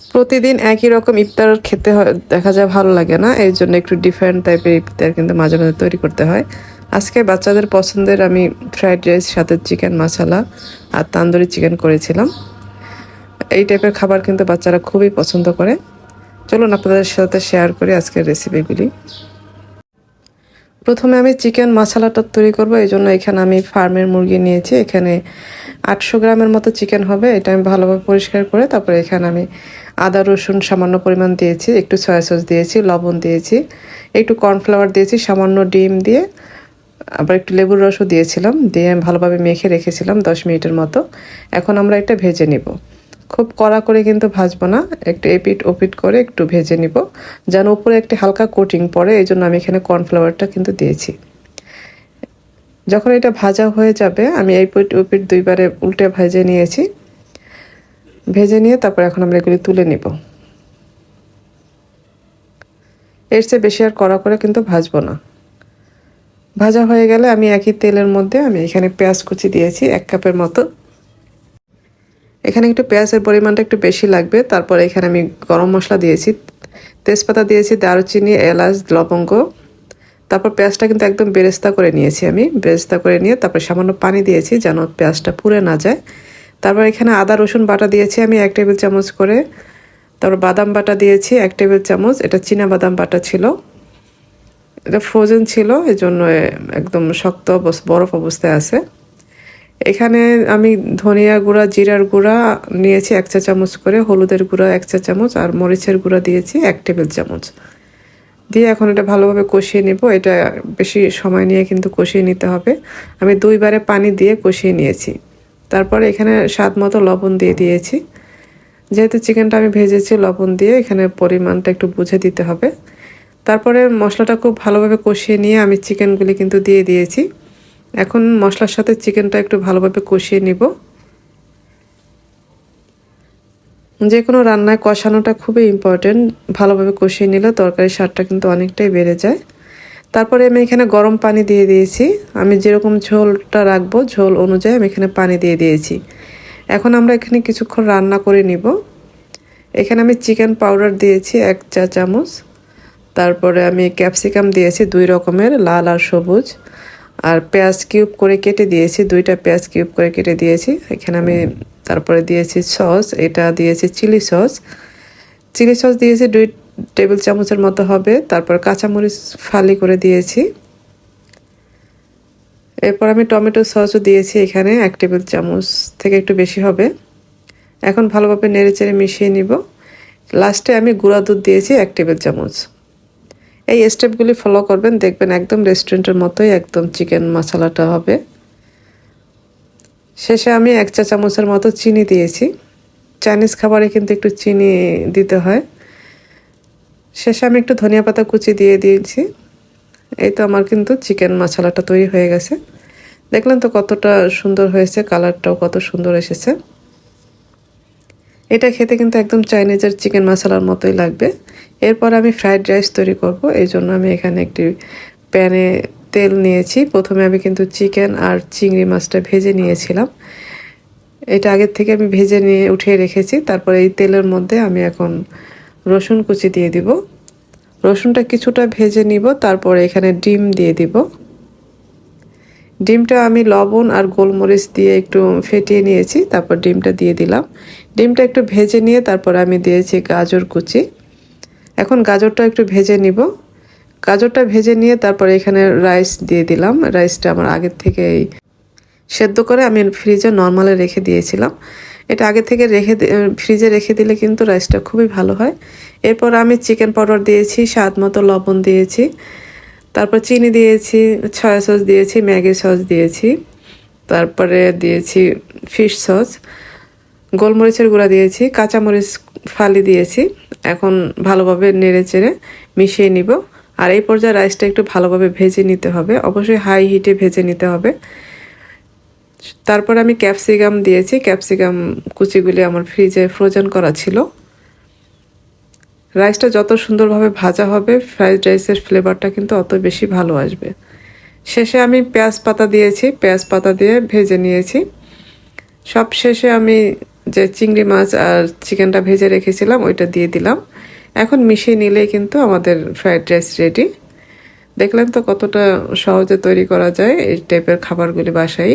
প্রতিদিন একই রকম ইফতার খেতে হয়, দেখা যায় ভালো লাগে না এই জন্য একটু ডিফারেন্ট টাইপের ইফতার কিন্তু মাঝে মাঝে তৈরি করতে হয়। আজকে বাচ্চাদের পছন্দের আমি ফ্রাইড রাইস সাথে চিকেন মশলা আর তান্দুরি চিকেন করেছিলাম। এই টাইপের খাবার কিন্তু বাচ্চারা খুবই পছন্দ করে। চলুন আপনাদের সাথে শেয়ার করি আজকের রেসিপিগুলি প্রথমে আমি চিকেন মশলাটা তৈরি করব, এই জন্য এখানে আমি ফার্মের মুরগি নিয়েছি। এখানে আটশো গ্রামের মতো চিকেন হবে, এটা আমি ভালোভাবে পরিষ্কার করে তারপরে এখানে আমি আদা, রসুন সামান্য পরিমাণ দিয়েছি, একটু সয়া সস দিয়েছি, লবণ দিয়েছি, একটু কর্নফ্লাওয়ার দিয়েছি, সামান্য ডিম দিয়ে, আবার একটু লেবুর রসও দিয়েছিলাম, দিয়ে ভালোভাবে মেখে রেখেছিলাম দশ মিনিটের মতো। এখন আমরা এটা ভেজে নিব। খুব কড়া করে কিন্তু ভাজবো না, একটু এপিট ওপিট করে একটু ভেজে নিব, যেন উপরে একটি হালকা কোটিং পড়ে, এই জন্য আমি এখানে কর্নফ্লাওয়ারটা কিন্তু দিয়েছি। যখন এটা ভাজা হয়ে যাবে, আমি এই পিট ওপিট দুইবারে উল্টে ভেজে নিয়েছি। ভেজে নিয়ে তারপর এখন আমরা এগুলি তুলে নিব। এর চেয়ে বেশি আর কড়া করে কিন্তু ভাজবো না। ভাজা হয়ে গেলে আমি একই তেলের মধ্যে আমি এখানে পেঁয়াজ কুচি দিয়েছি, এক কাপের মতো। এখানে একটু পেঁয়াজের পরিমাণটা একটু বেশি লাগবে, তারপর এখানে আমি গরম মশলা দিয়েছি, তেজপাতা দিয়েছি, দারুচিনি, এলাচ, লবঙ্গ। তারপর পেঁয়াজটা কিন্তু একদম বেরেস্তা করে নিয়েছি আমি। বেরেস্তা করে নিয়ে তারপর সামান্য পানি দিয়েছি যেন পেঁয়াজটা পুড়ে না যায়। তারপর এখানে আদা, রসুন বাটা দিয়েছি আমি এক টেবিল চামচ করে। তারপর বাদাম বাটা দিয়েছি এক টেবিল চামচ। এটা চীনা বাদাম বাটা ছিল। এটা ফ্রোজেন ছিল এই জন্য একদম শক্ত বরফ অবস্থায় আছে। এখানে আমি ধনিয়া গুঁড়া, জিরার গুঁড়া নিয়েছি এক চা চামচ করে, হলুদের গুঁড়া এক চা চামচ, আর মরিচের গুঁড়া দিয়েছি এক টেবিল চামচ। দিয়ে এখন এটা ভালোভাবে কষিয়ে নিব। এটা বেশি সময় নিয়ে কিন্তু কষিয়ে নিতে হবে। আমি দুইবারে পানি দিয়ে কষিয়ে নিয়েছি। তারপরে এখানে স্বাদ মতো লবণ দিয়ে দিয়েছি। যেহেতু চিকেনটা আমি ভেজেছি, লবণ দিয়ে এখানে পরিমাণটা একটু বুঝে দিতে হবে। তারপরে মশলাটা খুব ভালোভাবে কষিয়ে নিয়ে আমি চিকেনগুলি কিন্তু দিয়ে দিয়েছি। এখন মশলার সাথে চিকেনটা একটু ভালোভাবে কষিয়ে নিব। যে কোনো রান্নায় কষানোটা খুবই ইম্পর্টেন্ট ভালোভাবে কষিয়ে নিলে তরকারির স্বাদটা কিন্তু অনেকটাই বেড়ে যায়। তারপরে আমি এখানে গরম পানি দিয়ে দিয়েছি। আমি যেরকম ঝোলটা রাখব, ঝোল অনুযায়ী আমি এখানে পানি দিয়ে দিয়েছি। এখন আমরা এখানে কিছুক্ষণ রান্না করে নিব। এখানে আমি চিকেন পাউডার দিয়েছি এক চা চামচ। তারপরে আমি ক্যাপসিকাম দিয়েছি দুই রকমের, লাল আর সবুজ। আর পেঁয়াজ কিউব করে কেটে দিয়েছি, দুইটা পেঁয়াজ কিউব করে কেটে দিয়েছি। এখানে আমি তারপরে দিয়েছি সস, এটা দিয়েছি চিলি সস। চিলি সস দিয়েছি দুই টেবিল চামচের মতো হবে, তারপর কাঁচামরিচ ফালি করে দিয়েছি। এরপর আমি টমেটো সসও দিয়েছি এখানে, এক টেবিল চামচ থেকে একটু বেশি হবে। এখন ভালোভাবে নেড়ে চেড়ে মিশিয়ে নিব। লাস্টে আমি গুঁড়া দুধ দিয়েছি, এক টেবিল চামচ। এই স্টেপগুলি ফলো করবেন, দেখবেন একদম রেস্টুরেন্টের মতোই একদম চিকেন মশলাটা হবে। শেষে আমি এক চা চামচের মতো চিনি দিয়েছি। চাইনিজ খাবারে কিন্তু একটু চিনি দিতে হয়। শেষে আমি একটু ধনিয়া পাতা কুচি দিয়ে দিয়েছি। এই তো আমার কিন্তু চিকেন মশলাটা তৈরি হয়ে গেছে। দেখলেন তো কতটা সুন্দর হয়েছে, কালারটাও কত সুন্দর এসেছে। এটা খেতে কিন্তু একদম চাইনিজের চিকেন মশলার মতোই লাগবে। এরপর আমি ফ্রাইড রাইস তৈরি করব। এই জন্য আমি এখানে একটি প্যানে তেল নিয়েছি। প্রথমে আমি কিন্তু চিকেন আর চিংড়ি মাছটা ভেজে নিয়েছিলাম। এটা আগের থেকে আমি ভেজে নিয়ে উঠিয়ে রেখেছি। তারপরে এই তেলের মধ্যে আমি এখন রসুন কুচি দিয়ে দিব। রসুনটা কিছুটা ভেজে নিব, তারপরে এখানে ডিম দিয়ে দিব। ডিমটা আমি লবণ আর গোলমরিচ দিয়ে একটু ফেটিয়ে নিয়েছি, তারপর ডিমটা দিয়ে দিলাম। ডিমটা একটু ভেজে নিয়ে তারপর আমি দিয়েছি গাজর কুচি। এখন গাজরটা একটু ভেজে নিব। গাজরটা ভেজে নিয়ে তারপর এখানে রাইস দিয়ে দিলাম। রাইসটা আমার আগের থেকেই সেদ্ধ করে আমি ফ্রিজে নর্মালে রেখে দিয়েছিলাম। এটা আগে থেকে রেখে ফ্রিজে রেখে দিলে কিন্তু রাইসটা খুবই ভালো হয়। এরপর আমি চিকেন পাউডার দিয়েছি, স্বাদ মতো লবণ দিয়েছি। তারপর চিনি দিয়েছি ছয়া সস দিয়েছি, ম্যাগি সস দিয়েছি। তারপরে দিয়েছি ফিশ সস। গোলমরিচের গুঁড়া দিয়েছি, কাঁচামরিচ ফালি দিয়েছি। এখন ভালোভাবে নেড়ে চেড়ে মিশিয়ে নিব। আর এই পর্যায়ে রাইসটা একটু ভালোভাবে ভেজে নিতে হবে। অবশ্যই হাই হিটে ভেজে নিতে হবে। তারপর আমি ক্যাপসিকাম দিয়েছি। ক্যাপসিকাম কুচিগুলি আমার ফ্রিজে ফ্রোজেন করা ছিল। রাইসটা যত সুন্দরভাবে ভাজা হবে ফ্রাইড রাইসের ফ্লেভারটা কিন্তু অত বেশি ভালো আসবে। শেষে আমি পেঁয়াজ পাতা দিয়েছি। পেঁয়াজ পাতা দিয়ে ভেজে নিয়েছি। সব শেষে আমি যে চিংড়ি মাছ আর চিকেনটা ভেজে রেখেছিলাম, ওইটা দিয়ে দিলাম। এখন মিশিয়ে নিলেই কিন্তু আমাদের ফ্রাইড রাইস রেডি দেখলেন তো কতটা সহজে তৈরি করা যায় এই টাইপের খাবারগুলি বাসায়।